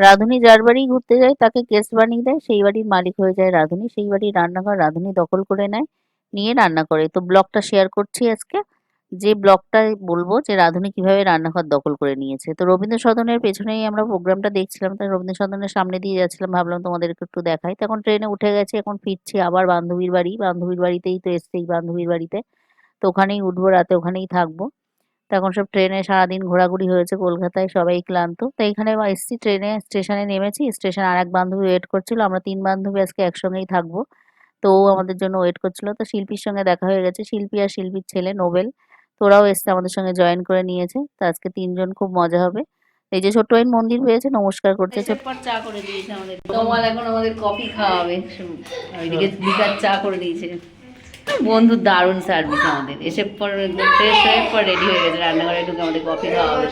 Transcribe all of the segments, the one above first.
রাঁধুনি যার বাড়ি ঘুরতে যায়, তাকে গেস্ট বানিয়ে দেয়, সেই বাড়ির মালিক হয়ে যায় রাঁধুনি। সেই বাড়ির রান্নাঘর রাঁধুনি দখল করে নেয়, নিয়ে রান্না করে। তো ব্লগটা শেয়ার করছি আজকে। যে ব্লগটা বলব যে রাঁধুনি কীভাবে রান্নাঘর দখল করে নিয়েছে। তো রবীন্দ্র সদনের পেছনেই আমরা প্রোগ্রামটা দেখছিলাম, তাই রবীন্দ্র সদনের সামনে দিয়ে যাচ্ছিলাম, ভাবলাম তোমাদেরকে একটু দেখাই। তো এখন ট্রেনে উঠে গেছে, এখন ফিরছি আবার বান্ধবীর বাড়ি। বান্ধবীর বাড়িতেই তো এসছে, বান্ধবীর বাড়িতে। তো ওখানেই উঠবো, রাতে ওখানেই থাকব। তো এখন সব ট্রেনে সারাদিন ঘোরাঘুরি হয়েছে কলকাতায় সবাই ক্লান্ত। তো এখানে এসছি ট্রেনে স্টেশনে নেমেছি স্টেশনে আর এক বান্ধবী ওয়েট করছিল আমরা তিন বান্ধবী আজকে একসঙ্গেই থাকব। তো ও আমাদের জন্য ওয়েট করছিল। তো শিল্পীর সঙ্গে দেখা হয়ে গেছে শিল্পী আর শিল্পীর ছেলে নোবেল। তোরাও এসছে আমাদের সঙ্গে জয়েন করে নিয়েছে। তো আজকে তিনজন খুব মজা হবে। এই যে ছোট্ট আইন মন্দির পেয়েছে নমস্কার করছে। ছোট্ট চা করে দিয়েছে আমাদের। তোমাল এখন আমাদের কফি খাওয়াবে। ওইদিকে বিকার চা করে দিয়েছে। বন্ধু দারুণ সার্ভিস আমাদের। এসে পর ফ্রেশ হয়ে পর রেডি হয়ে গেছে রান্নাঘরে ঢুকে আমাদের কফি খাওয়াবে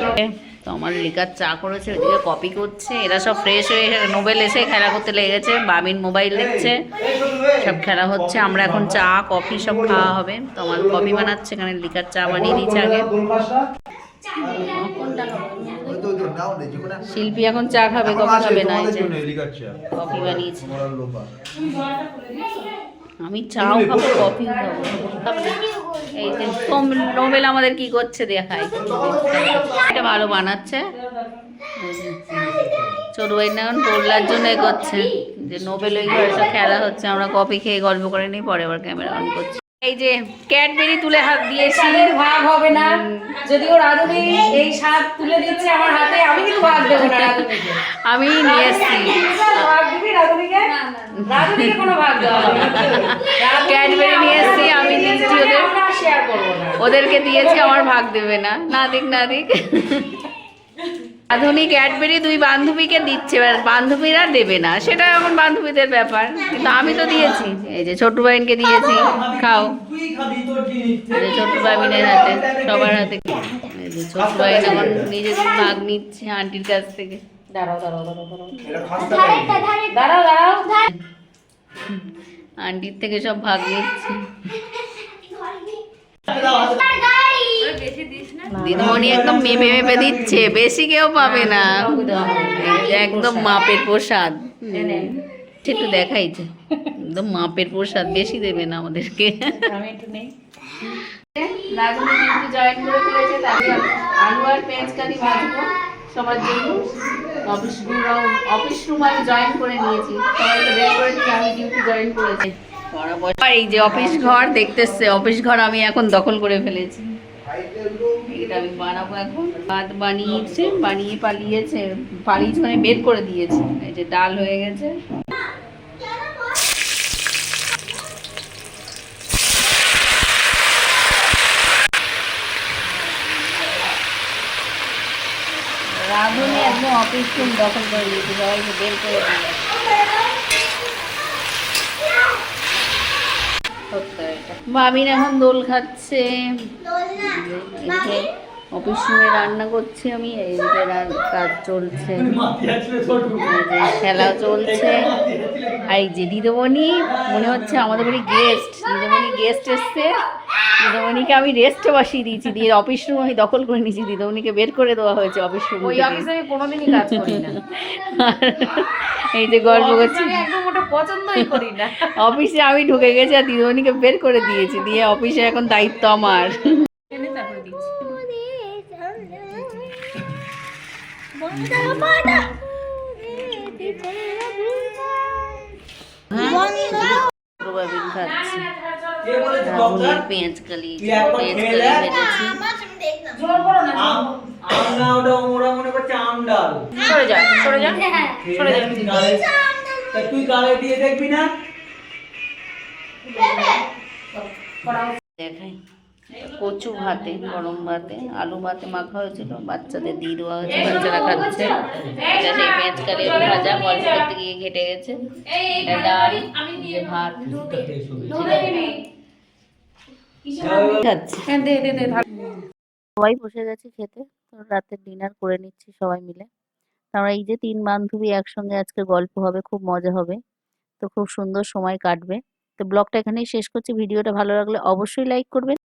তো আমার লিকার চা করেছে ওইদিকে কপি করছে এরা সব ফ্রেশ হয়ে নোবেল এসে খেলা করতে লেগেছে বাবিন মোবাইল দেখছে সব খেলা হচ্ছে আমরা এখন চা কফি সব খাওয়া হবে। তো আমার কফি বানাচ্ছে এখানে লিকার চা বানিয়ে দিয়েছে আগে। শিল্পী এখন চা খাবে কফি খাবে না কফি বানিয়েছে। আমি চাও খাব কফি খাব। এই যে নোবেল আমাদের কি করছে দেখাই। এটা ভালো বানাচ্ছে। ছোট ভাই না এখন জন্যই করছে যে নোবেল ওই ঘরে খেলা হচ্ছে আমরা কফি খেয়ে গল্প করে নিই পরে আবার ক্যামেরা অন করছি। এই যে ক্যাডবেরি তুলে হাত দিয়েছি। ভাগ হবে না। যদিও রাধুনি এই স্বাদ তুলে দিচ্ছে আমার হাতে আমি কিন্তু ভাগ দেবো না আমি নিয়ে এসছি। ভাগ দিবি রাধুনিকে? রাধুনিকে কোনো ভাগ দেওয়া হবে ক্যাডবেরি নিয়ে এসছি আমি দিচ্ছি ওদের। শেয়ার করব না। ওদেরকে দিয়েছি আমার ভাগ দেবে না। না দিক না দিক। আধুনিক ক্যাডবেরি দুই বান্ধবীকে দিচ্ছে এবার বান্ধবীরা দেবে না। সেটা এখন বান্ধবীদের ব্যাপার। কিন্তু আমি তো দিয়েছি। এই যে ছোট্ট বাইনকে দিয়েছি। খাও। ছোট্ট বাবিনের হাতে সবার হাতে। এই যে ছোট্ট বাইন এখন নিজেদের ভাগ নিচ্ছে আন্টির কাছ থেকে। দাঁড়াও দাঁড়াও দাঁড়াও দাঁড়াও। দাঁড়াও দাঁড়াও। আন্টির থেকে সব ভাগ নিচ্ছে। দিদিমণি একদম মেপে মেপে দিচ্ছে, বেশি কেউ পাবে না। একদম মাপের প্রসাদ। একটু দেখাইছে একদম মাপের প্রসাদ, বেশি দেবে না আমাদেরকে। এই যে অফিস ঘর, দেখতেছে অফিস ঘর আমি এখন দখল করে ফেলেছি। এটা আমি বানাবো এখন। ভাত বানিয়েছে, বানিয়ে পালিয়েছে পালিয়েছে মানে বের করে দিয়েছে। এই যে ডাল হয়ে গেছে। রাঁধুনি একদম অফিস রুম দখল করে দিয়েছে সবাইকে বের করে দিয়েছে। ভাবিন এখন দোল খাচ্ছে। অফিস রুমে রান্না করছি আমি রান- কাজ চলছে। যে খেলা চলছে। আর এই যে দিদিমণি মনে হচ্ছে আমাদের বাড়ি গেস্ট দিদিমণি গেস্ট এসছে। দিদিমণিকে আমি রেস্টে বসিয়ে দিয়েছি। দিয়ে অফিস রুম আমি দখল করে নিয়েছি। দিদিমণিকে বের করে দেওয়া হয়েছে অফিস রুম ওই অফিসে আমি কোনোদিনই কাজ করি না। এই যে গল্প করছি। পছন্দই করি না। অফিসে আমি ঢুকে গেছি আর দিদিমণিকে বের করে দিয়েছি। দিয়ে অফিসে এখন দায়িত্ব আমার। তারপরে দিচ্ছি। প্রবাবিল খাচ্ছি রাঁধুনির পেঁয়াজ কালি পেঁয়াজ কালি ভেজেছি জোর করো না আম আম না ওটা ওরা মনে করছে আম ডাল সরে যা সরে যা সরে যা তুই গালে- তা তুই গালে দিয়ে দেখবি না দেখাই কচু ভাতে গরম ভাতে আলু ভাতে মাখা হয়েছিল বাচ্চাদের দিয়ে দেওয়া হয়েছে বাচ্চারা খাচ্ছে। এটা সেই পেঁয়াজ কালি ভাজা গল্প করতে গিয়ে ঘেটে গেছে। ডাল ভাত। সবাই বসে গেছে খেতে তো রাতে ডিনার করে নিচ্ছি সবাই মিলে। আমরা এই যে তিন বান্ধবী একসঙ্গে আজকে গল্প হবে খুব মজা হবে। তো খুব সুন্দর সময় কাটবে। তো ব্লগটা এখানেই শেষ করছি। ভিডিওটা ভালো লাগলে অবশ্যই লাইক করবেন।